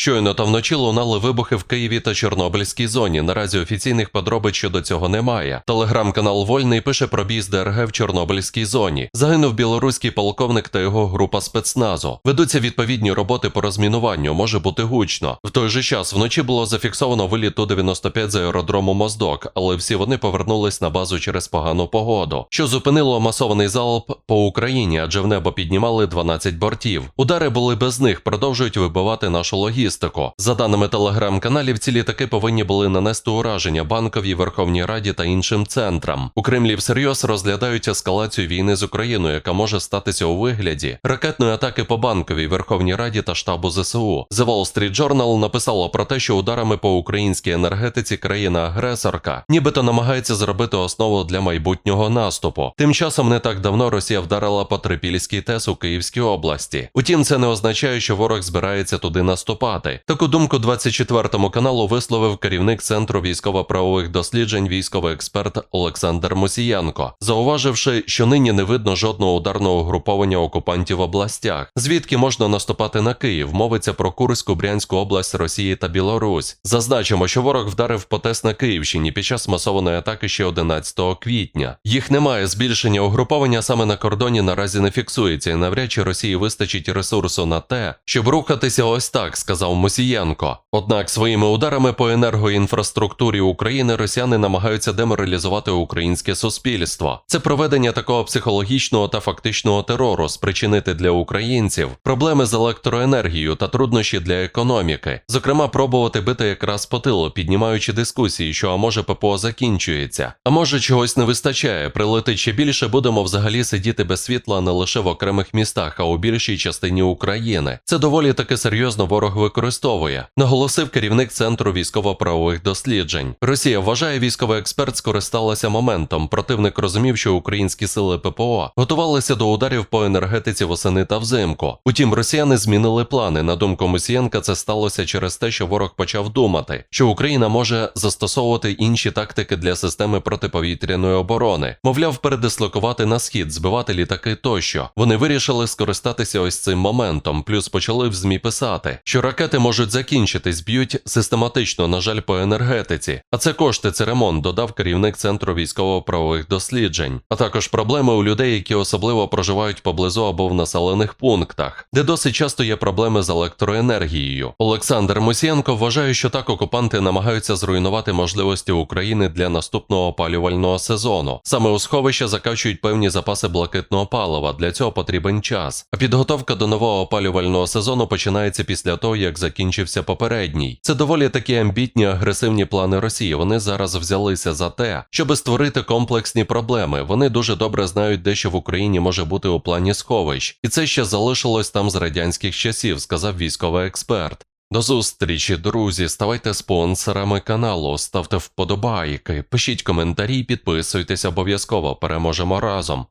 Щойно та вночі лунали вибухи в Києві та Чорнобильській зоні. Наразі офіційних подробиць щодо цього немає. Телеграм-канал Вольний пише про бій з ДРГ в Чорнобильській зоні. Загинув білоруський полковник та його група спецназу. Ведуться відповідні роботи по розмінуванню, може бути гучно. В той же час вночі було зафіксовано виліт Ту-95 з аеродрому Моздок, але всі вони повернулись на базу через погану погоду, що зупинило масований залп по Україні, адже в небо піднімали 12 бортів. Удари були без них, продовжують вибивати нашу логістику. За даними телеграм-каналів, ці літаки повинні були нанести ураження банковій Верховній Раді та іншим центрам. У Кремлі всерйоз розглядають ескалацію війни з Україною, яка може статися у вигляді ракетної атаки по банковій Верховній Раді та штабу ЗСУ. The Wall Street Journal написало про те, що ударами по українській енергетиці країна-агресорка нібито намагається зробити основу для майбутнього наступу. Тим часом не так давно Росія вдарила по Трипільській ТЕС у Київській області. Утім, це не означає, що ворог збирається туди наступати. Таку думку 24 каналу висловив керівник центру військово-правових досліджень, військовий експерт Олександр Мусієнко, зауваживши, що нині не видно жодного ударного угруповання окупантів в областях, звідки можна наступати на Київ. Мовиться про Курську, Брянську область Росії та Білорусь. Зазначимо, що ворог вдарив по ТЕС на Київщині під час масованої атаки ще 11 квітня. Їх немає. Збільшення угруповання саме на кордоні наразі не фіксується, і навряд чи Росії вистачить ресурсу на те, щоб рухатися ось так, сказав Мусієнко. Однак своїми ударами по енергоінфраструктурі України росіяни намагаються деморалізувати українське суспільство. Це проведення такого психологічного та фактичного терору спричинити для українців проблеми з електроенергією та труднощі для економіки, зокрема, пробувати бити якраз по тилу, піднімаючи дискусії, що а може ППО закінчується, а може чогось не вистачає. Прилетить ще більше, будемо взагалі сидіти без світла не лише в окремих містах, а у більшій частині України. Це доволі таки серйозно ворог використовує, наголосив керівник центру військово-правових досліджень. Росія вважає, військовий експерт скористалася моментом. Противник розумів, що українські сили ППО готувалися до ударів по енергетиці восени та взимку. Утім, росіяни змінили плани. На думку Мусієнка, це сталося через те, що ворог почав думати, що Україна може застосовувати інші тактики для системи протиповітряної оборони, мовляв, передислокувати на схід, збивати літаки тощо. Вони вирішили скористатися ось цим моментом. Плюс почали в змі писати, що ракети можуть закінчитись, б'ють систематично, на жаль, по енергетиці. А це кошти, це ремонт, додав керівник центру військово-правових досліджень, а також проблеми у людей, які особливо проживають поблизу або в населених пунктах, де досить часто є проблеми з електроенергією. Олександр Мусієнко вважає, що так окупанти намагаються зруйнувати можливості України для наступного опалювального сезону. Саме у сховища закачують певні запаси блакитного палива. Для цього потрібен час. А підготовка до нового опалювального сезону починається після того, як закінчився попередній. Це доволі такі амбітні агресивні плани Росії. Вони зараз взялися за те, щоби створити комплексні проблеми. Вони дуже добре знають, де що в Україні може бути у плані сховищ, і це ще залишилось там з радянських часів, сказав військовий експерт. До зустрічі, друзі. Ставайте спонсорами каналу, ставте вподобайки, пишіть коментарі, підписуйтесь обов'язково. Переможемо разом.